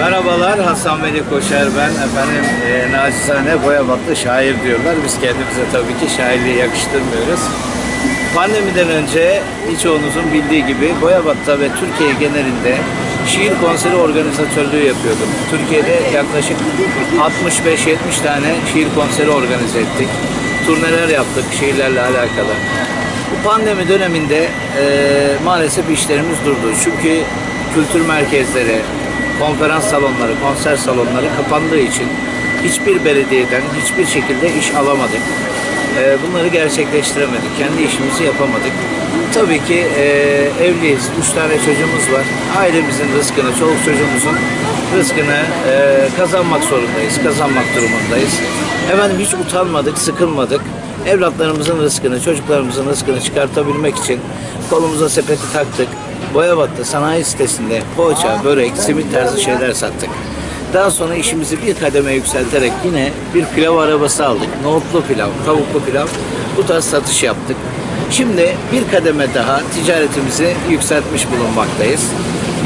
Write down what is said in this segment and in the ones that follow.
Merhabalar, Hasan Veli Koşar ben. Efendim, e, nacizane Boyabatlı şair diyorlar. Biz kendimize tabii ki şairliği yakıştırmıyoruz. Pandemiden önce birçoğunuzun bildiği gibi Boyabat'ta ve Türkiye genelinde şiir konseri organizatörlüğü yapıyordum. Türkiye'de yaklaşık 65-70 tane şiir konseri organize ettik. Turneler yaptık şiirlerle alakalı. Bu pandemi döneminde e, maalesef işlerimiz durdu. Çünkü kültür merkezleri, konferans salonları, konser salonları kapandığı için hiçbir belediyeden hiçbir şekilde iş alamadık. E, bunları gerçekleştiremedik. Kendi işimizi yapamadık. Tabii ki e, evliyiz. Üç tane çocuğumuz var. Ailemizin rızkını, çoluk çocuğumuzun rızkını e, kazanmak zorundayız. Kazanmak durumundayız. Efendim hiç utanmadık, sıkılmadık. Evlatlarımızın rızkını, çocuklarımızın rızkını çıkartabilmek için kolumuza sepeti taktık. Boyabat'ta sanayi sitesinde poğaça, börek, simit tarzı şeyler sattık. Daha sonra işimizi bir kademe yükselterek yine bir pilav arabası aldık. Nohutlu pilav, tavuklu pilav bu tarz satış yaptık. Şimdi bir kademe daha ticaretimizi yükseltmiş bulunmaktayız.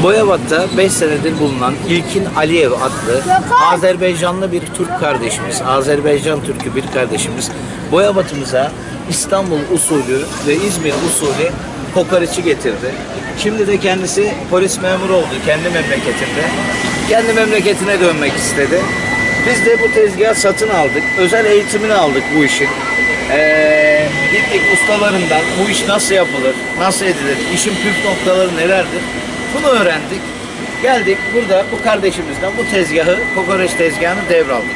Boyabat'ta 5 senedir bulunan İlkin Aliyev adlı Azerbaycanlı bir Türk kardeşimiz, Azerbaycan Türk'ü bir kardeşimiz Boyabat'ımıza İstanbul usulü ve İzmir usulü kokoreçi getirdi. Şimdi de kendisi polis memuru oldu kendi memleketinde. Kendi memleketine dönmek istedi. Biz de bu tezgahı satın aldık. Özel eğitimini aldık bu işin. Ee, gittik ustalarından bu iş nasıl yapılır, nasıl edilir, işin püf noktaları nelerdir bunu öğrendik. Geldik burada bu kardeşimizden bu tezgahı, kokoreç tezgahını devraldık.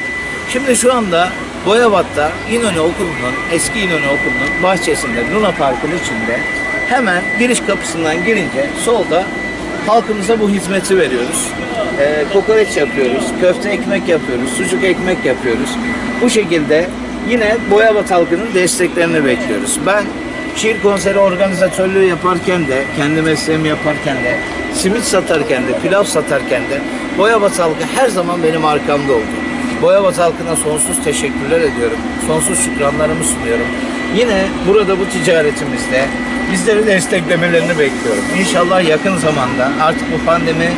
Şimdi şu anda Boyabat'ta İnönü Okulu'nun, eski İnönü Okulu'nun bahçesinde, Luna Park'ın içinde hemen giriş kapısından girince solda halkımıza bu hizmeti veriyoruz. Ee, kokoreç yapıyoruz, köfte ekmek yapıyoruz, sucuk ekmek yapıyoruz. Bu şekilde yine Boyabat halkının desteklerini bekliyoruz. Ben şiir konseri organizatörlüğü yaparken de, kendi mesleğimi yaparken de, simit satarken de, pilav satarken de Boyabat halkı her zaman benim arkamda oldu. Boyabat halkına sonsuz teşekkürler ediyorum. Sonsuz şükranlarımı sunuyorum. Yine burada bu ticaretimizde bizleri desteklemelerini bekliyorum. İnşallah yakın zamanda artık bu pandemi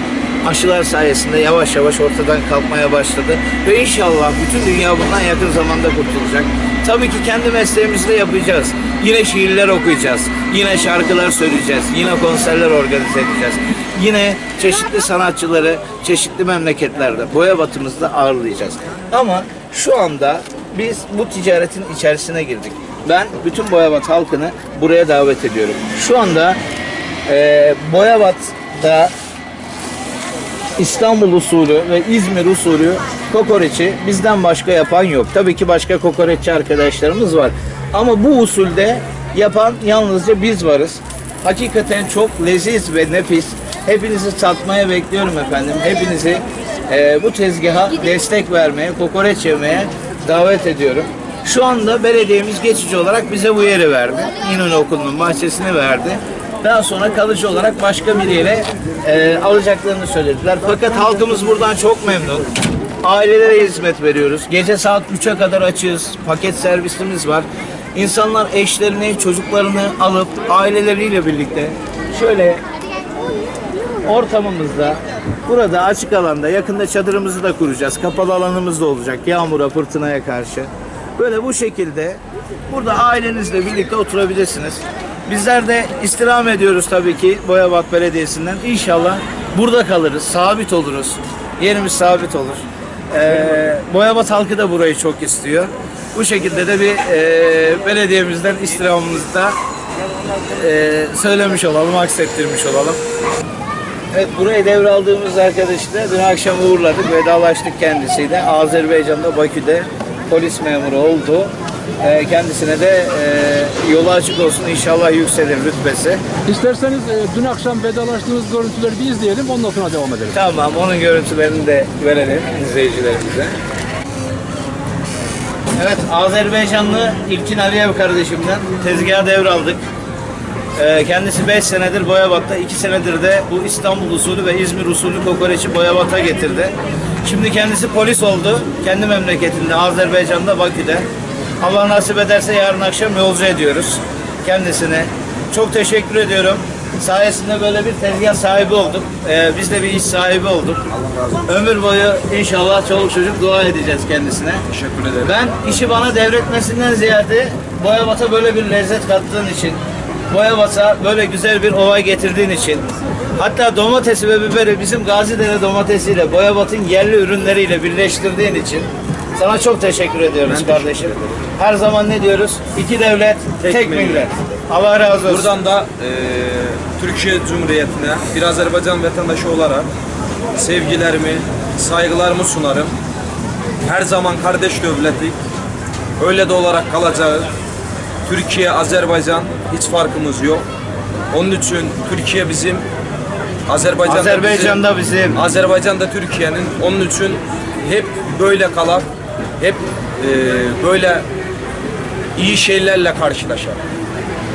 aşılar sayesinde yavaş yavaş ortadan kalkmaya başladı. Ve inşallah bütün dünya bundan yakın zamanda kurtulacak. Tabii ki kendi mesleğimizde yapacağız. Yine şiirler okuyacağız. Yine şarkılar söyleyeceğiz. Yine konserler organize edeceğiz. Yine çeşitli sanatçıları çeşitli memleketlerde, Boyabat'ımızda ağırlayacağız. Ama şu anda biz bu ticaretin içerisine girdik. Ben bütün Boyabat halkını buraya davet ediyorum. Şu anda e, Boyabat'ta İstanbul usulü ve İzmir usulü kokoreçi bizden başka yapan yok. Tabii ki başka kokoreççi arkadaşlarımız var. Ama bu usulde yapan yalnızca biz varız. Hakikaten çok leziz ve nefis. Hepinizi tatmaya bekliyorum efendim. Hepinizi e, bu tezgaha destek vermeye, kokoreç yemeye davet ediyorum. Şu anda belediyemiz geçici olarak bize bu yeri verdi. İnönü Okulu'nun bahçesini verdi. Daha sonra kalıcı olarak başka bir yere e, alacaklarını söylediler. Fakat halkımız buradan çok memnun. Ailelere hizmet veriyoruz. Gece saat 3'e kadar açığız. Paket servisimiz var. İnsanlar eşlerini, çocuklarını alıp aileleriyle birlikte şöyle ortamımızda burada açık alanda yakında çadırımızı da kuracağız. Kapalı alanımız da olacak yağmura, fırtınaya karşı. Böyle bu şekilde burada ailenizle birlikte oturabilirsiniz. Bizler de istirham ediyoruz tabii ki Boyabat Belediyesi'nden. İnşallah burada kalırız, sabit oluruz. Yerimiz sabit olur. Ee, Boyabat halkı da burayı çok istiyor. Bu şekilde de bir e, belediyemizden istirhamımızı da e, söylemiş olalım, aksettirmiş olalım. Evet burayı devraldığımız arkadaşı da dün akşam uğurladık, vedalaştık kendisiyle. Azerbaycan'da Bakü'de polis memuru oldu. Ee, kendisine de e, yolu açık olsun inşallah yükselir rütbesi. İsterseniz e, dün akşam vedalaştığınız görüntüleri bir izleyelim ondan sonra devam edelim. Tamam onun görüntülerini de verelim izleyicilerimize. Evet Azerbaycanlı İlkin Aliyev kardeşimden tezgahı devraldık. Ee, kendisi 5 senedir Boyabat'ta, 2 senedir de bu İstanbul usulü ve İzmir usulü kokoreçi Boyabat'a getirdi. Şimdi kendisi polis oldu. Kendi memleketinde, Azerbaycan'da, Bakü'de. Allah nasip ederse yarın akşam yolcu ediyoruz kendisine. Çok teşekkür ediyorum. sayesinde böyle bir tezgah sahibi olduk. Ee, biz de bir iş sahibi olduk. Ömür boyu inşallah çoluk çocuk dua edeceğiz kendisine. Teşekkür ederim. Ben işi bana devretmesinden ziyade Boyabat'a böyle bir lezzet kattığın için, Boyabat'a böyle güzel bir olay getirdiğin için, hatta domatesi ve biberi bizim Gazidere domatesiyle, Boyabat'ın yerli ürünleriyle birleştirdiğin için sana çok teşekkür ediyoruz kardeşim. Her zaman ne diyoruz? İki devlet, tek, millet. millet. Allah razı olsun. Buradan da e, Türkiye Cumhuriyeti'ne bir Azerbaycan vatandaşı olarak sevgilerimi, saygılarımı sunarım. Her zaman kardeş devletik. Öyle de olarak kalacağız. Türkiye, Azerbaycan hiç farkımız yok. Onun için Türkiye bizim, Azerbaycan da Azerbaycan da bizim. Azerbaycan da Türkiye'nin. Onun için hep böyle kalak, hep e, böyle iyi şeylerle karşılaşar.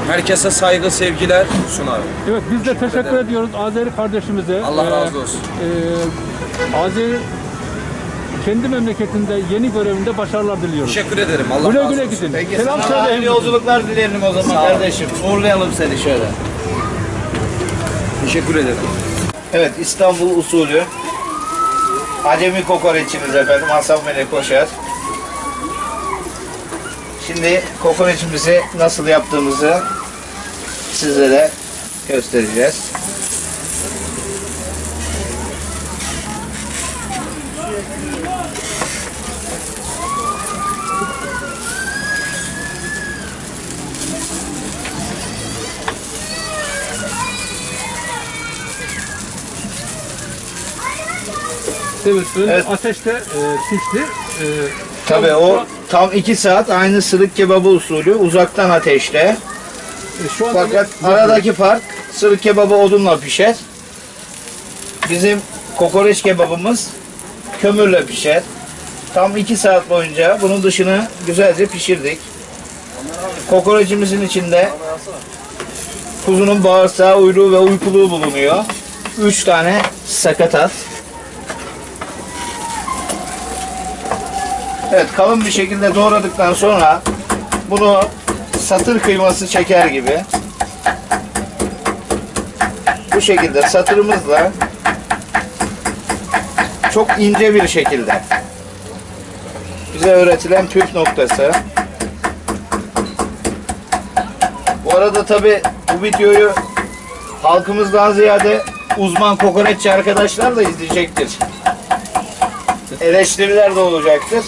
Herkese saygı, sevgiler sunarım. Evet biz de teşekkür ediyoruz Azeri kardeşimize. Allah Ee, razı olsun. e, Azeri kendi memleketinde yeni görevinde başarılar diliyoruz. Teşekkür ederim. Allah Güle razı güle olsun. gidin. Peki Selam söyle. yolculuklar dileyelim o zaman kardeşim. Uğurlayalım seni şöyle. Teşekkür ederim. Evet İstanbul usulü Acemi kokoreçimiz efendim Hasan Melek Koşar. Şimdi kokoreçimizi nasıl yaptığımızı sizlere göstereceğiz. Evet, önce Evet. ateşte e, pişti. E, Tabii o tam 2 saat aynı sırık kebabı usulü uzaktan ateşte. e, şu anda Fakat aradaki fark sırık kebabı odunla pişer. Bizim kokoreç kebabımız kömürle pişer. Tam 2 saat boyunca bunun dışını güzelce pişirdik. Kokoreçimizin içinde kuzunun bağırsağı, uyruğu ve uykuluğu bulunuyor. 3 tane sakatat. Evet kalın bir şekilde doğradıktan sonra bunu satır kıyması çeker gibi bu şekilde satırımızla çok ince bir şekilde bize öğretilen püf noktası. Bu arada tabi bu videoyu halkımızdan ziyade uzman kokoreççi arkadaşlar da izleyecektir. Eleştiriler de olacaktır.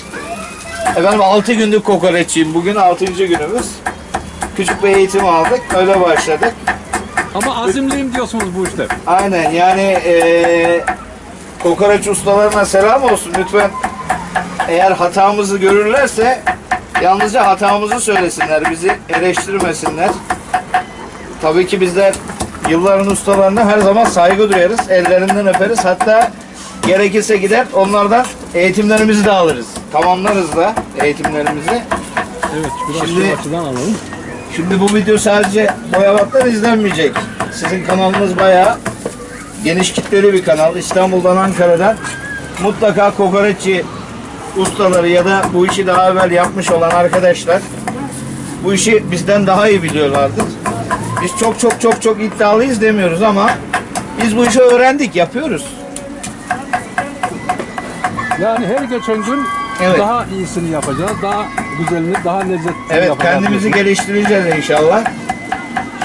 Efendim 6 günlük kokoreççiyim. Bugün 6. günümüz. Küçük bir eğitim aldık. Öyle başladık. ama azimliyim diyorsunuz bu işte. Aynen yani eee kokoreç ustalarına selam olsun. Lütfen eğer hatamızı görürlerse yalnızca hatamızı söylesinler. Bizi eleştirmesinler. Tabii ki bizler yılların ustalarına her zaman saygı duyarız. Ellerinden öperiz. Hatta gerekirse gider onlardan eğitimlerimizi de alırız. Tamamlarız da eğitimlerimizi. Evet, biraz Şimdi- şu açıdan alalım. Şimdi bu video sadece Boyabat'tan izlenmeyecek. Sizin kanalınız bayağı geniş kitleli bir kanal. İstanbul'dan, Ankara'dan mutlaka kokoreççi ustaları ya da bu işi daha evvel yapmış olan arkadaşlar bu işi bizden daha iyi biliyorlardır. Biz çok çok çok çok iddialıyız demiyoruz ama biz bu işi öğrendik, yapıyoruz. Yani her geçen gün Evet. daha iyisini yapacağız. Daha güzelini, daha lezzetli Evet yapacağız. kendimizi geliştireceğiz inşallah.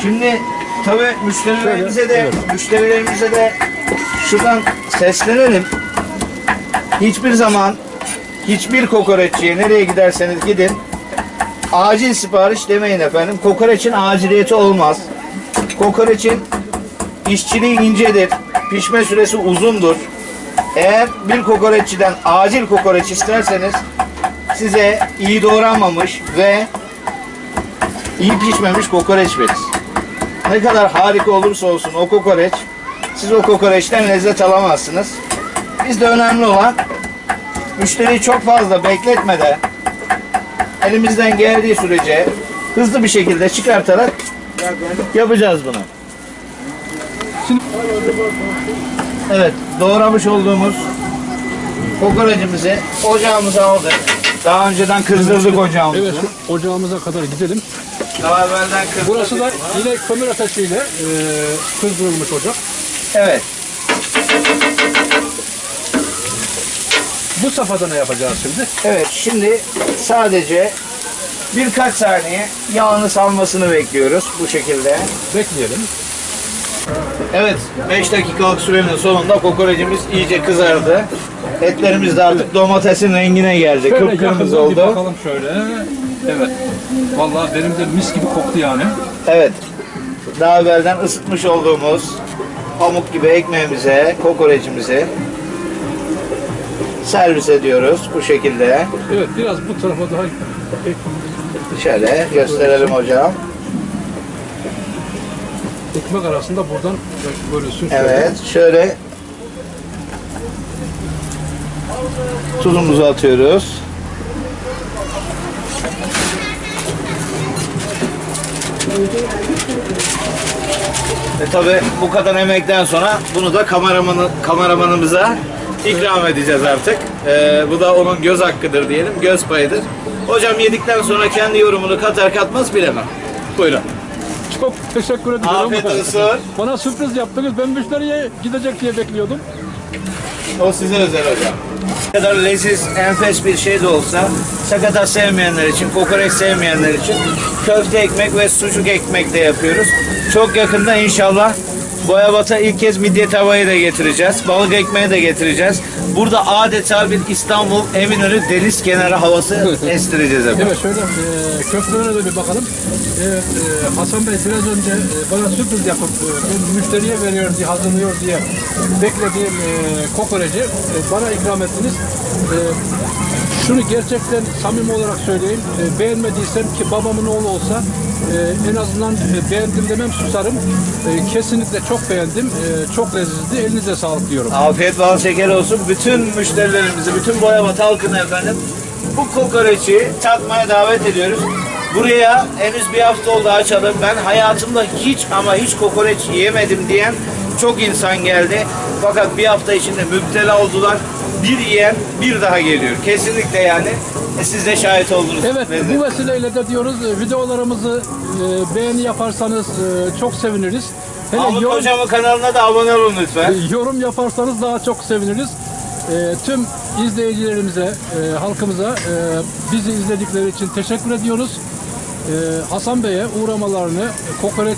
Şimdi tabii müşterilerimize Şöyle, de evet. müşterilerimize de şuradan seslenelim. Hiçbir zaman hiçbir kokoreççiye nereye giderseniz gidin acil sipariş demeyin efendim. Kokoreçin aciliyeti olmaz. Kokoreçin işçiliği incedir. Pişme süresi uzundur. Eğer bir kokoreççiden acil kokoreç isterseniz size iyi doğranmamış ve iyi pişmemiş kokoreç verir. Ne kadar harika olursa olsun o kokoreç, siz o kokoreçten lezzet alamazsınız. Bizde önemli olan müşteriyi çok fazla bekletmeden elimizden geldiği sürece hızlı bir şekilde çıkartarak yapacağız bunu. Şimdi- Evet, doğramış olduğumuz kokorecimizi ocağımıza aldık. Daha önceden kızdırdık ocağımızı. Evet, şu ocağımıza kadar gidelim. Daha evvelden kırmızı. Burası da yine kömür ateşiyle e, kızdırılmış ocak. Evet. Bu safhada ne yapacağız şimdi? Evet şimdi sadece birkaç saniye yağını salmasını bekliyoruz bu şekilde. Bekleyelim. Evet 5 dakikalık sürenin sonunda kokorecimiz iyice kızardı. Etlerimiz de artık domatesin rengine geldi. Şöyle Kıpkırmızı oldu. bakalım şöyle. Evet. Vallahi benim de mis gibi koktu yani. Evet. Daha evvelden ısıtmış olduğumuz pamuk gibi ekmeğimize, kokorecimizi servis ediyoruz bu şekilde. Evet biraz bu tarafa daha Şöyle gösterelim hocam. Ekmek arasında buradan şöyle. Evet, şöyle tuzumuzu atıyoruz. E tabi bu kadar emekten sonra bunu da kameramanı, kameramanımıza ikram edeceğiz artık. E, bu da onun göz hakkıdır diyelim, göz payıdır. Hocam yedikten sonra kendi yorumunu katar katmaz bilemem. Buyurun. Çok teşekkür ederim. Afiyet olsun. Bana sürpriz yaptınız. Ben müşteriye gidecek diye bekliyordum. O size özel hocam. Ne kadar leziz, enfes bir şey de olsa sakatat sevmeyenler için, kokoreç sevmeyenler için köfte ekmek ve sucuk ekmek de yapıyoruz. Çok yakında inşallah Boyabat'a ilk kez midye tavayı da getireceğiz. Balık ekmeği de getireceğiz. Burada adeta bir İstanbul Eminönü deniz kenarı havası estireceğiz efendim. Evet şöyle e, köftelere de bir bakalım. Evet, e, Hasan Bey biraz önce e, bana sürpriz yapıp e, müşteriye veriyorum diye hazırlıyor diye beklediğim e, kokoreci e, bana ikram ettiniz. E, şunu gerçekten samimi olarak söyleyeyim. E, beğenmediysem ki babamın oğlu olsa e, en azından e, beğendim demem susarım. E, kesinlikle çok beğendim. E, çok lezzetli. Elinize sağlık diyorum. Afiyet bal şeker olsun. Bütün müşterilerimizi, bütün Boyabat halkını efendim bu kokoreçi tatmaya davet ediyoruz. Buraya henüz bir hafta oldu açalım. Ben hayatımda hiç ama hiç kokoreç yemedim diyen çok insan geldi. Fakat bir hafta içinde müptela oldular. Bir yiyen bir daha geliyor. Kesinlikle yani. E, siz de şahit oldunuz. Evet Lezzet. bu vesileyle de diyoruz e, videolarımızı e, beğeni yaparsanız e, çok seviniriz. Hele Mahmut yorum, Hocam'ın kanalına da abone olun lütfen. yorum yaparsanız daha çok seviniriz. E, tüm izleyicilerimize, e, halkımıza e, bizi izledikleri için teşekkür ediyoruz. E, Hasan Bey'e uğramalarını, e, kokoreç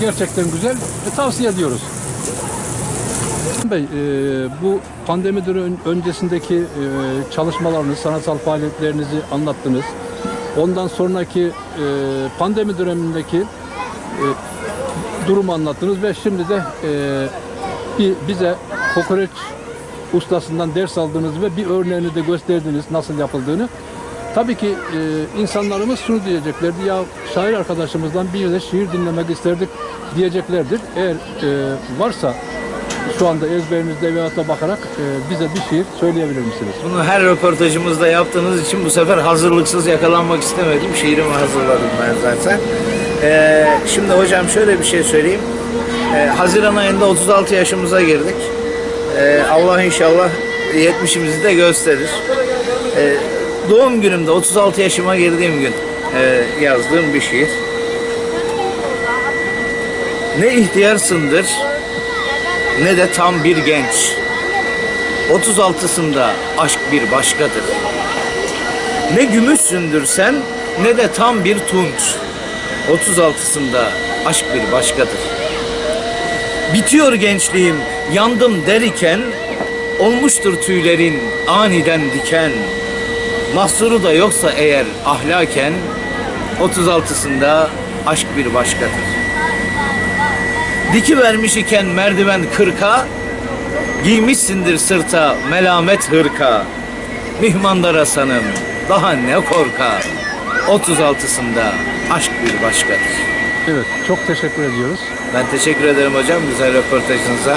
gerçekten güzel e, tavsiye ediyoruz. Bey, e, bu pandemi dönemi öncesindeki e, çalışmalarınız, sanatsal faaliyetlerinizi anlattınız. Ondan sonraki e, pandemi dönemindeki e, durumu anlattınız ve şimdi de e, bir bize kokoreç ustasından ders aldığınız ve bir örneğini de gösterdiniz nasıl yapıldığını. Tabii ki e, insanlarımız şunu diyeceklerdi ya şair arkadaşımızdan bir de şiir dinlemek isterdik diyeceklerdir. Eğer e, varsa şu anda ezberinizde veyahut bakarak e, bize bir şiir söyleyebilir misiniz? Bunu her röportajımızda yaptığınız için bu sefer hazırlıksız yakalanmak istemedim. Şiirimi hazırladım ben zaten. Ee, şimdi hocam şöyle bir şey söyleyeyim. Ee, Haziran ayında 36 yaşımıza girdik. Ee, Allah inşallah 70'imizi de gösterir. Ee, doğum günümde 36 yaşıma girdiğim gün e, yazdığım bir şiir. Ne ihtiyarsındır ne de tam bir genç. 36'sında aşk bir başkadır. Ne gümüşsündür sen ne de tam bir tunç. 36'sında aşk bir başkadır. Bitiyor gençliğim yandım der iken olmuştur tüylerin aniden diken. Mahsuru da yoksa eğer ahlaken 36'sında aşk bir başkadır. Diki vermiş iken merdiven kırka Giymişsindir sırta melamet hırka Mihmandar Hasan'ım daha ne korka 36'sında aşk bir başkadır. Evet çok teşekkür ediyoruz. Ben teşekkür ederim hocam güzel röportajınıza.